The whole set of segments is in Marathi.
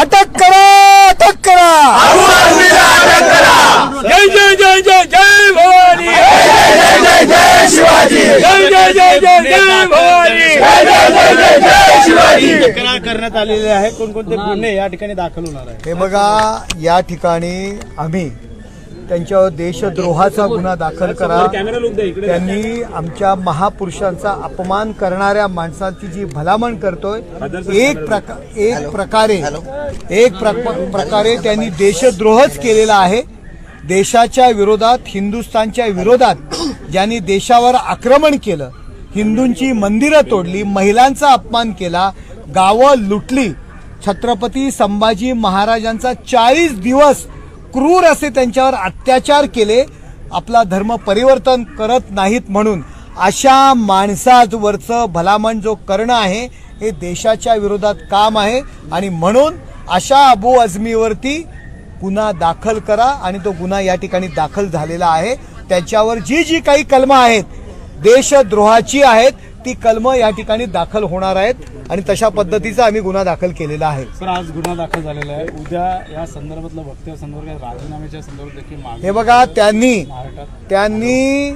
अटक करा अटक करा. जय जय जय जय जय भवानी. जय जय जय जय जय भवानी. तक्रार करण्यात आलेली आहे. कोणकोणते गुन्हे या ठिकाणी दाखल होणार आहे हे बघा या ठिकाणी आम्ही त्यांच्यावर देशद्रोहाचा गुन्हा दाखल करा. त्यांनी आमच्या महापुरुषांचा अपमान करणाऱ्या माणसांची जी भलामण करतोय एक प्रकार एक प्रकारे एक प्रक- प्रकारे त्यांनी देशद्रोहच केलेला आहे. देशाच्या विरोधात हिंदुस्थानच्या विरोधात ज्यांनी देशावर आक्रमण केलं हिंदूंची मंदिरं तोडली महिलांचा अपमान केला गावं लुटली छत्रपती संभाजी महाराजांचा चाळीस दिवस क्रूर असे त्यांच्यावर अत्याचार केले आपला धर्म परिवर्तन करत नाहीत म्हणून. अशा माणसावरचं भलामण जो करणं आहे हे देशाच्या विरोधात काम आहे. आणि म्हणून अशा अबू अजमीवरती गुन्हा दाखल करा आणि तो गुन्हा या ठिकाणी दाखल झालेला आहे. त्याच्यावर जी जी काही कलमं आहेत देशद्रोहाची आहेत ती कलमं या ठिकाणी दाखल होणार आहेत आणि तशा पद्धतीचा आम्ही गुन्हा दाखल केलेला आहे. तर आज गुन्हा दाखल झालेला आहे. उद्या या संदर्भातलं वक्तव्य संदर्भात राजीनाम्याच्या संदर्भात देखील हे बघा त्यांनी त्यांनी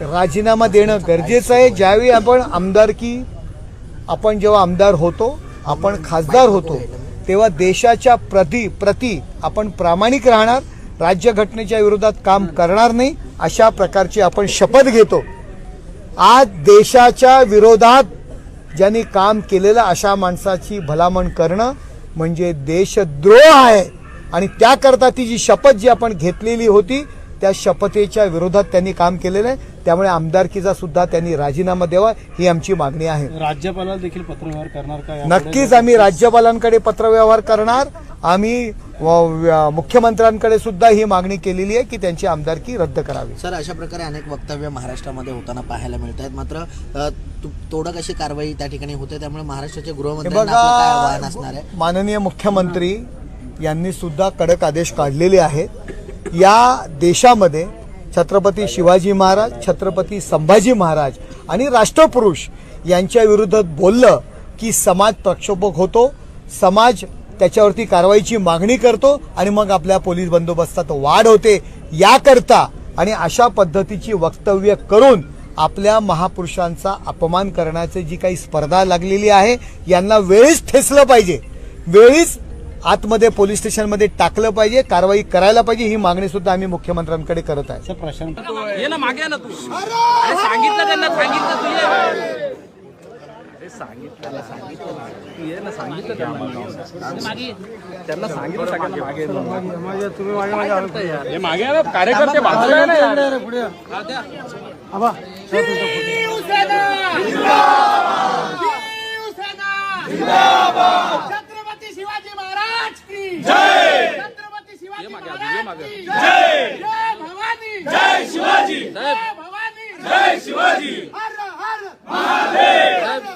राजीनामा देणं गरजेचं आहे. ज्यावेळी आपण आमदारकी आपण जेव्हा आमदार होतो आपण खासदार होतो तेव्हा देशाच्या प्रति प्रति आपण प्रामाणिक राहणार. राज्यघटनेच्या विरोधात काम करणार नाही. अशा प्रकारची आपण शपथ घेतो. आज देशाच्या विरोधात ज्यांनी काम केलेलं अशा माणसाची भलामण करणं म्हणजे देशद्रोह आहे. आणि त्याकरता ती जी शपथ जी आपण घेतलेली होती त्या शपथेच्या विरोधात त्यांनी काम केलेलं आहे. त्यामुळे आमदारकीचा सुद्धा त्यांनी राजीनामा द्यावा ही आमची मागणी आहे. राज्यपालाला देखील पत्रव्यवहार करणार का? नक्कीच आम्ही राज्यपालांकडे पत्रव्यवहार करणार. आम्ही व- मुख्यमंत्र्यांकडे सुद्धा ही मागणी केलेली आहे की त्यांची आमदारकी रद्द करावी. सर अशा प्रकारे अनेक वक्तव्य महाराष्ट्रामध्ये होताना पाहायला मिळत आहेत. मात्र तोडक अशी कारवाई त्या ठिकाणी होते त्यामुळे महाराष्ट्राचे आहे? माननीय मुख्यमंत्री यांनी सुद्धा कडक आदेश काढलेले आहेत. या देशामध्ये छत्रपती शिवाजी महाराज छत्रपती संभाजी महाराज आणि राष्ट्रपुरुष यांच्या विरोधात बोललं की समाज प्रक्षोभक होतो समाज त्याच्यावरती कारवाईची मागणी करतो आणि मग आपल्या पोलीस बंदोबस्तात वाढ होते. याकरता आणि अशा पद्धतीची वक्तव्य करून आपल्या महापुरुषांचा अपमान करण्याची जी काही स्पर्धा लागलेली आहे यांना वेळीच ठेचलं पाहिजे. वेळीच आतमध्ये पोलीस स्टेशनमध्ये टाकलं पाहिजे कारवाई करायला पाहिजे ही मागणी सुद्धा आम्ही मुख्यमंत्र्यांकडे करत आहे. सर प्रशांत. ये ना मागे ना तू. अरे! सांगितलं त्यांना सांगितलं सांगितलं सांगितलं तू ये ना सांगितलं त्यांना सांगितलं सगळ्यांना मागे काय करताय यार? मागे कार्यकर्ते बाजूला. छत्रपती शिवाजी महाराज की जय छत्रपती शिवाजी महाराज जय जय भवानी! जय शिवाजी! जय भवानी! जय शिवाजी! हर हर महादेव!